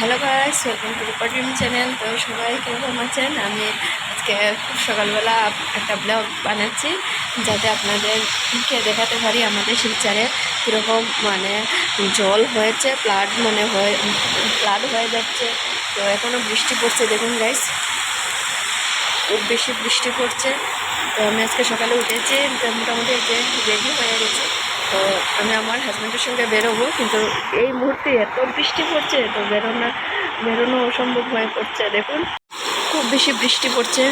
Hello guys welcome to Rupa dream channel তো সবাই কীরকম আছেন? আমি আজকে খুব সকালবেলা একটা ব্লগ বানাচ্ছি, যাতে আপনাদেরকে দেখাতে পারি আমাদের শিলচারে কীরকম মানে জল হয়েছে প্লাড মানে হয়ে প্লাড হয়ে যাচ্ছে। তো এখনও বৃষ্টি পড়ছে, দেখুন গাইস খুব বেশি বৃষ্টি পড়ছে। তো আমি আজকে সকালে উঠেছি মোটামুটি যে রেডি হয়ে গেছি। তো আমি আমার হাজব্যান্ডের সঙ্গে বেরোবো, কিন্তু এই মুহূর্তে এত বৃষ্টি পড়ছে, তো বেরোনো বেরোনো অসম্ভব হয়ে পড়ছে, দেখুন। খুব বেশি বৃষ্টি পড়ছে।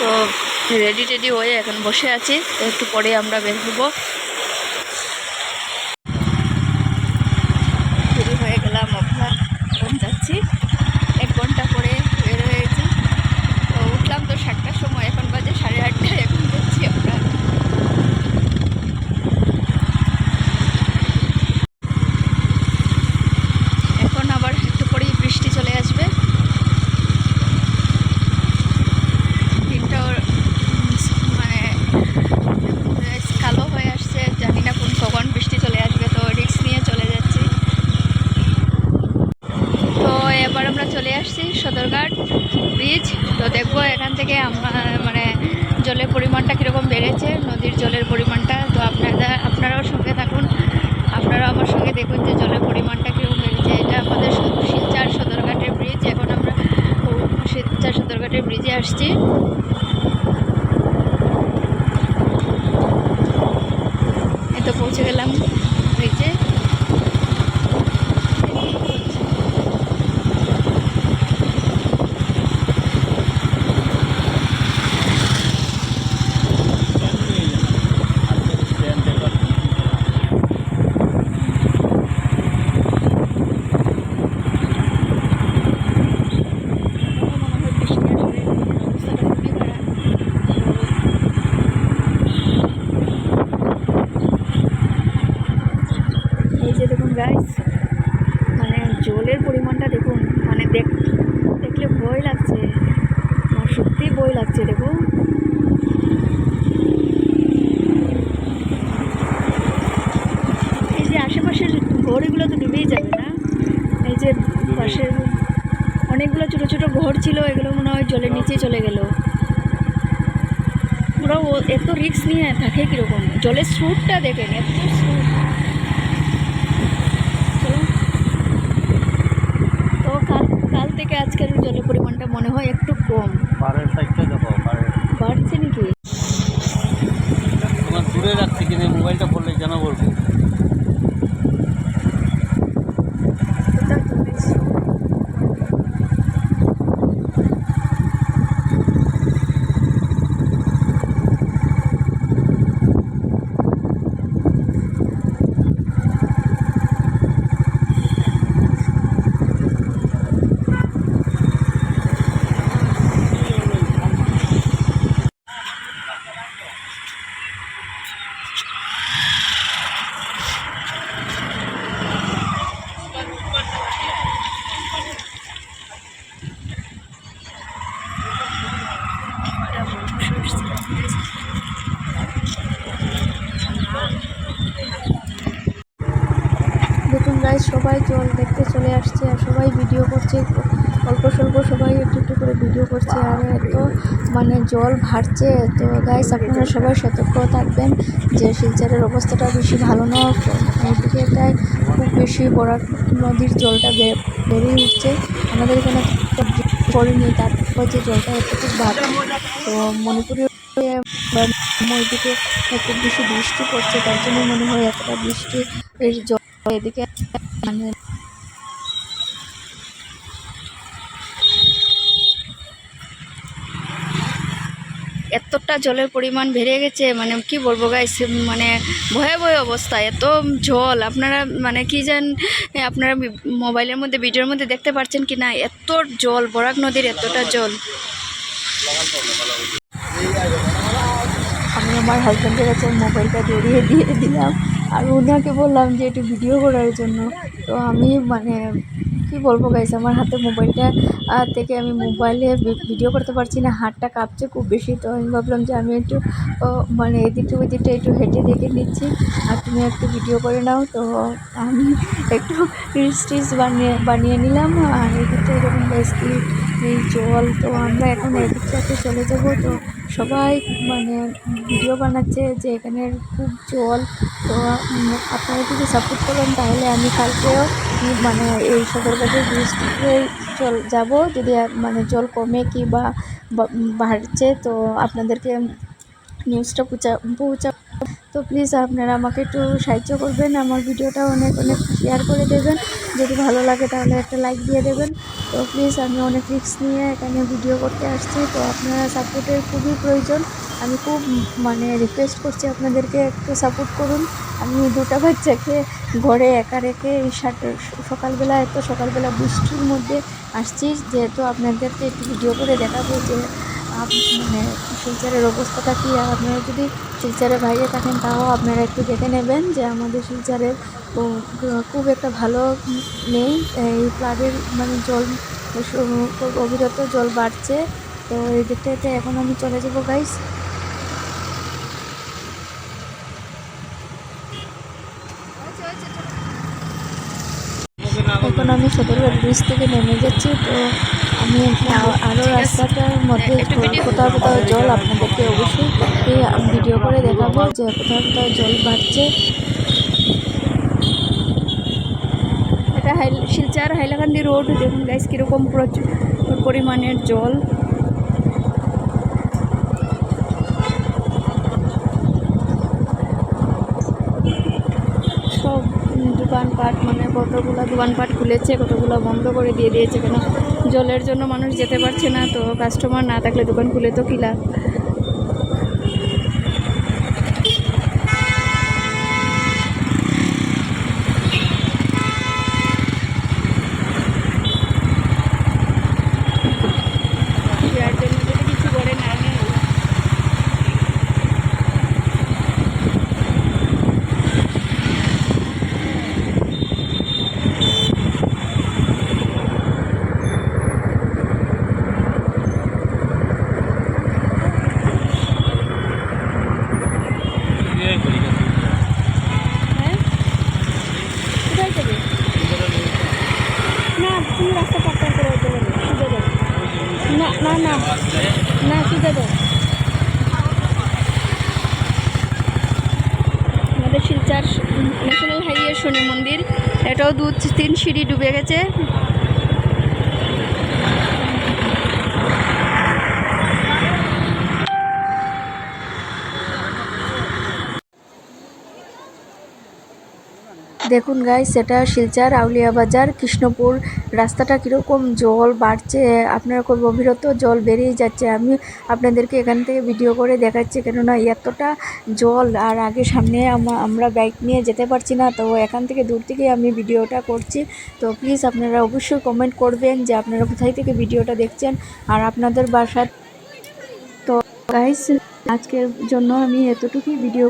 তো রেডি টেডি হয়ে এখন বসে আছি, একটু পরে আমরা বের হব শুরু হয়ে গেলাম আমরা এখন যাচ্ছি এক ঘণ্টা পরে বের হয়েছি তো উঠলাম তো সাতটার সময় এখন বাজে সাড়ে আটটায় এখন যাচ্ছি আমরা এখন আবার একটু পরেই বৃষ্টি চলে আসবে দিনটাও উম, মানে বেশ কালো হয়ে আসছে জানি না কোন কখন বৃষ্টি চলে আসবে তো রিস্ক নিয়ে চলে যাচ্ছি তো এবার আমরা চলে আসছি সদরঘাট ব্রিজ তো দেখব এখান থেকে আমরা মানে জলের পরিমাণটা কীরকম বেড়েছে, নদীর জলের পরিমাণটা, তো আপনারা, আপনারাও সঙ্গে থাকুন। আপনারাও আমার সঙ্গে দেখুন যে জলের পরিমাণটা কীরকম বেড়েছে, এটা আমাদের স- শিলচর সদরঘাটের ব্রিজ এখন আমরা ও, শিলচর সদরঘাটের ব্রিজে আসছি এই তো পৌঁছে গেলাম ব্রিজে এই যে দেখুন গাইস মানে জলের পরিমাণটা দেখুন মানে দেখ দেখলে ভয় লাগছে আমার সত্যি ভয় লাগছে দেখুন এই যে আশেপাশের ঘরগুলো তো ডুবেই যাবে না। এই যে পাশের অনেকগুলো ছোটো ছোটো ঘর ছিল এগুলো মনে হয় জলের নিচে চলে গেল। ওরা এত রিস্ক নিয়ে থাকে কীরকম? জলের স্রোতটা দেখেন এত স্রোত। তো কাল কাল থেকে আজকের জলের পরিমাণটা মনে হয় একটু কম। পাড়ের সাইডটা দেখো পাড়ের বাড়ছে নাকি তোমার দূরে রাখছি কিনে মোবাইলটা বললে জানা বলব দেখুন গাই সবাই জল দেখতে চলে আসছে আর সবাই ভিডিও করছে, অল্প স্বল্প সবাই একটু একটু করে ভিডিও করছে আর এত মানে জল ভারছে। তো গাইস আপনারা সবাই সতর্ক থাকবেন যে শিলচরের অবস্থাটা বেশি ভালো না। এইদিকে এটাই খুব বেশি বড় নদীর জলটা বে- বেড়েই উঠছে। আমাদের এখানে পড়েনি, তারপর যে জলটা এতটুকু ভাব তো মণিপুরের ওইদিকে খুব বেশি বৃষ্টি পড়ছে, তার জন্য মনে হয় এতটা বৃষ্টি এর জল এদিকে মানে এতটা জলের পরিমাণ বেড়ে গেছে মানে কি বলব গাইস মানে ভয়াবহ অবস্থা, এত জল, আপনারা মানে কি জান আপনারা মোবাইলের মধ্যে, ভিডিওর মধ্যে দেখতে পাচ্ছেন কি না এত জল, বরাক নদীর এতটা জল। আমি আমার হাজব্যান্ডের কাছে মোবাইলটা ধরিয়ে দিয়ে দিলাম। আর ওনাকে বললাম যে একটু ভিডিও করার জন্য। তো আমি মানে কি বলব গাইস আমার হাতে মোবাইলটা থেকে আমি মোবাইলে ভিডিও করতে পারছি না, হাতটা কাঁপছে খুব বেশি। তো আমি ভাবলাম যে আমি একটু মানে এদিকটা ওইদিকটা একটু হেঁটে দেখে নিচ্ছি, আর তুমি একটু ভিডিও করে নাও। তো আমি একটু রিলস বানিয়ে বানিয়ে নিলাম, আর এদিকটা এরকম বেশি এই জল তো আমরা এখন এদিকটাতে চলে যাব। তো সবাই মানে ভিডিও বানাচ্ছে যে এখানে খুব জল। তো আপনারা যদি সাপোর্ট করেন তাহলে আমি কালকেও মানে এই সদরঘাটের ব্রিজটিতে চল, যাব। যদি মানে জল কমে কি বা- বাড়ছে, তো আপনাদেরকে নিউজটা পৌঁছা পৌঁছা, তো প্লিজ আপনারা আমাকে একটু সাহায্য করবেন। আমার ভিডিওটা অনেক অনেক শেয়ার করে দেবেন। যদি ভালো লাগে তাহলে একটা লাইক দিয়ে দেবেন। তো প্লিজ আমি অনেক রিক্স নিয়ে এখানে ভিডিও করতে আসছি। তো আপনারা সাপোর্টের খুবই প্রয়োজন। আমি খুব মানে রিকোয়েস্ট করছি আপনাদেরকে একটু সাপোর্ট করুন। আমি দুটা বাচ্চাকে ঘরে একা রেখে এই সকালবেলা এত সকালবেলা বৃষ্টির মধ্যে আসছি। যেহেতু আপনাদেরকে একটু ভিডিও করে দেখাবো যে মানে শিলচরের অবস্থাটা কী? আর আপনারা যদি শিলচরের বাইরে থাকেন, তাও আপনারা একটু দেখে নেবেন যে আমাদের শিলচরের খুব একটা ভালো নেই। এই ফ্লাডের মানে জল অবিরত জল বাড়ছে। তো এই দিকটাতে এখন আমি চলে যাব গাইস এখন আমি সদরঘাট ব্রিজ থেকে নেমে যাচ্ছি তো আমি আ- আরও রাস্তাটার মধ্যে কোথাও কোথাও জল আপনাদেরকে অবশ্যই আমি ভিডিও করে দেখাবো যে কোথাও কোথাও জল বাড়ছে। এটা হাইল শিলচার হাইলাকান্দি রোড দেখুন গাইস কীরকম প্রচুর পরিমাণের জল সব উম, দোকানপাট মানে কতগুলো দোকানপাট খুলেছে, কতগুলো বন্ধ করে দিয়ে দিয়েছে কেন? জলের জন্য মানুষ যেতে পারছে না, তো কাস্টমার না থাকলে দোকান খুলে তো কী লাভ যার জন্য যদি কিছু করে না নেয় ইয়ে করি গেছি। হ্যাঁ কোথায় যাবে না তুমি রাস্তা পাক্কা করে যেতে পারবে সোজা যাও না না না না সোজা যাও ন্যাশনাল হাইওয়ে শনি মন্দির এটাও দু তিন সিঁড়ি ডুবে গেছে। দেখুন গাই সেটা শিলচার আউলিয়া বাজার, কৃষ্ণপুর। রাস্তাটা কীরকম জল বাড়ছে, আপনার খুব অবিরত জল বেরিয়ে যাচ্ছে। আমি আপনাদেরকে এখান থেকে ভিডিও করে দেখাচ্ছি, কেননা এতটা জল আর আগে সামনে আমা- আমরা বাইক নিয়ে যেতে পারছি না, তো এখান থেকে দূর থেকে আমি ভিডিওটা করছি। তো প্লিজ আপনারা অবশ্যই কমেন্ট করবেন যে আপনারা কোথায় থেকে ভিডিওটা দেখছেন আর আপনাদের বাসার। তো গাইস আজকের জন্য আমি এতটুকুই ভিডিও